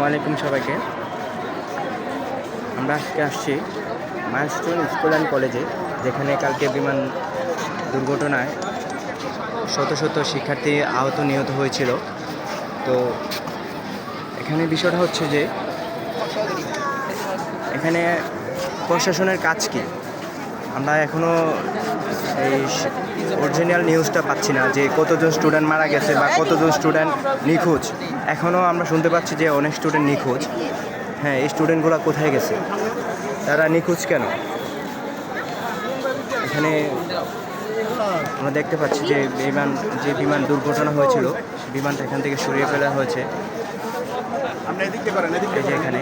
আসসালামু আলাইকুম সবাইকে। আমরা আজকে আসছি মাইলস্টোন স্কুল অ্যান্ড কলেজে, যেখানে কালকে বিমান দুর্ঘটনায় শত শত শিক্ষার্থী আহত, নিহত হয়েছিল। তো এখানে বিষয়টা হচ্ছে যে, এখানে প্রশাসনের কাজ কি? আমরা এখনও এই অরিজিনাল নিউজটা পাচ্ছি না যে কতজন স্টুডেন্ট মারা গেছে বা কতজন স্টুডেন্ট নিখোঁজ। এখনও আমরা শুনতে পাচ্ছি যে অনেক স্টুডেন্ট নিখোঁজ। হ্যাঁ এই স্টুডেন্টগুলো কোথায় গেছে? তারা নিখোঁজ কেন? এখানে আমরা দেখতে পাচ্ছি যে বিমান যে বিমান দুর্ঘটনা হয়েছিল, বিমানটা এখান থেকে সরিয়ে ফেলা হয়েছে। এখানে।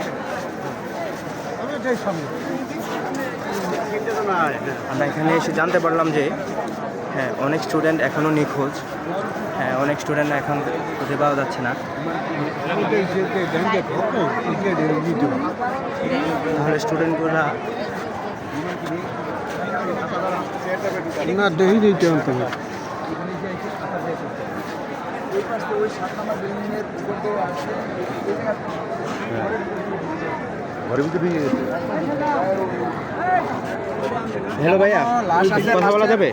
আমরা এখানে এসে জানতে পারলাম যে হ্যাঁ অনেক স্টুডেন্ট এখনও নিখোঁজ। হ্যাঁ অনেক স্টুডেন্ট এখন খুঁজে পাওয়া যাচ্ছে না। তাহলে স্টুডেন্টগুলো ঘরের ভিতরে হ্যালো ভাইয়া কথা বলা যাবে?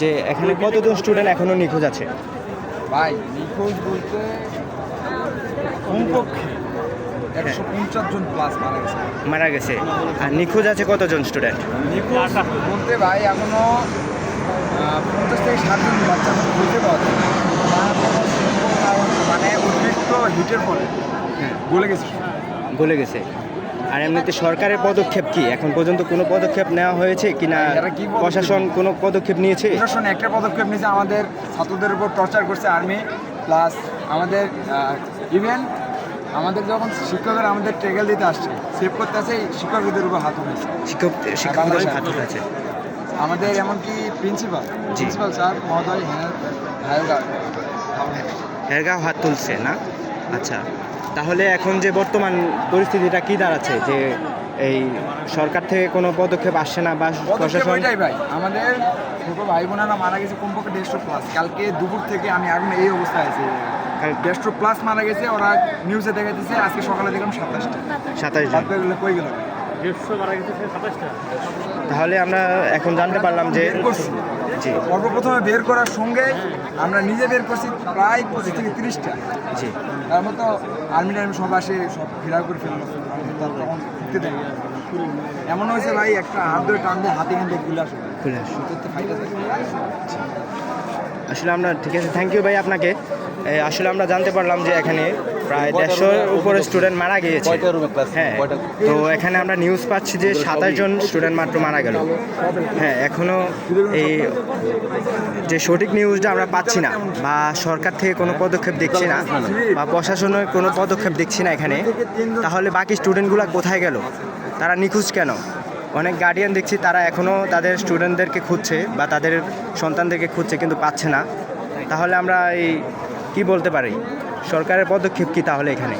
যে এখানে কতজন স্টুডেন্ট এখনও নিখোঁজ আছে? ভাই নিখোঁজ বলতে কমপক্ষে একশো পঞ্চাশ জন প্লাস মারা গেছে। মারা গেছে। আর নিখোঁজ আছে কতজন স্টুডেন্ট নিখোঁজ বলতে ভাই এখনও পঞ্চাশ থেকে বাচ্চা এখনও পাওয়া যায়। না, মানে অতিরিক্ত হিটের ফলে। গলে গেছে গলে গেছে। আর এমনিতে সরকারের পদক্ষেপ কি? এখন পর্যন্ত কোনো পদক্ষেপ নেওয়া হয়েছে কি না এরা কি প্রশাসন কোনো পদক্ষেপ নিয়েছে? প্রশাসন একটা পদক্ষেপ নিয়েছে। আমাদের ছাত্রদের উপর টর্চার করছে আর্মি প্লাস আমাদের ইভেন আমাদের যখন শিক্ষকরা আমাদের ট্রেগেল দিতে আসছে সেভ করতে আসে শিক্ষকদের উপর হাত উঠেছে। শিক্ষক শিক্ষকদের হাত আছে আমাদের এমনকি প্রিন্সিপাল। প্রিন্সিপাল স্যার মহোদয় হ্যাঁ হায়গা হেরগাঁও হাত তুলছে না? আচ্ছা। তাহলে এখন যে বর্তমান পরিস্থিতিটা কি দাঁড়াচ্ছে? যে এই সরকার থেকে কোনো পদক্ষেপ আসছে না বা প্রশাসন ভাই। আমাদের ছোটো ভাই বোনেরা মারা গেছে কমপক্ষে দেড়শো প্লাস কালকে দুপুর থেকে আমি এখন এই অবস্থায় আছি। দেড়শো প্লাস মারা গেছে ওরা নিউজে দেখা দিচ্ছে আজকে সকালে দেখলাম সাতাশটা। সাতাশ কই গেল? তাহলে আমরা এখন জানতে পারলাম যে সর্বপ্রথমে বের করার সঙ্গে আমরা নিজে বের করছি প্রায় পঁচিশ থেকে তিরিশটা। জি। তার মতো আর্মি টার্মি সব আসে সব ঘেরাও করে ফেলল। তখন ঢুকতে দেয় এমন হয়েছে ভাই একটা হাত ধরে টান দিয়ে হাতে কিন্তু খুলে আসে খুলে আসো। আসলে আমরা ঠিক আছে থ্যাংক ইউ ভাই আপনাকে। আসলে আমরা জানতে পারলাম যে এখানে প্রায় দেড়শোর উপরে স্টুডেন্ট মারা গিয়েছে। হ্যাঁ তো এখানে আমরা নিউজ পাচ্ছি যে সাতাশ জন স্টুডেন্ট মাত্র মারা গেল। হ্যাঁ এখনও এই যে সঠিক নিউজটা আমরা পাচ্ছি না বা সরকার থেকে কোনো পদক্ষেপ দেখছি না বা প্রশাসনের কোনো পদক্ষেপ দেখছি না এখানে। তাহলে বাকি স্টুডেন্টগুলো কোথায় গেল? তারা নিখোঁজ কেন? অনেক গার্ডিয়ান দেখছি তারা এখনও তাদের স্টুডেন্টদেরকে খুঁজছে বা তাদের সন্তানদেরকে খুঁজছে কিন্তু পাচ্ছে না। তাহলে আমরা এই কি বলতে পারি? সরকারের পদক্ষেপ কি তাহলে এখানে?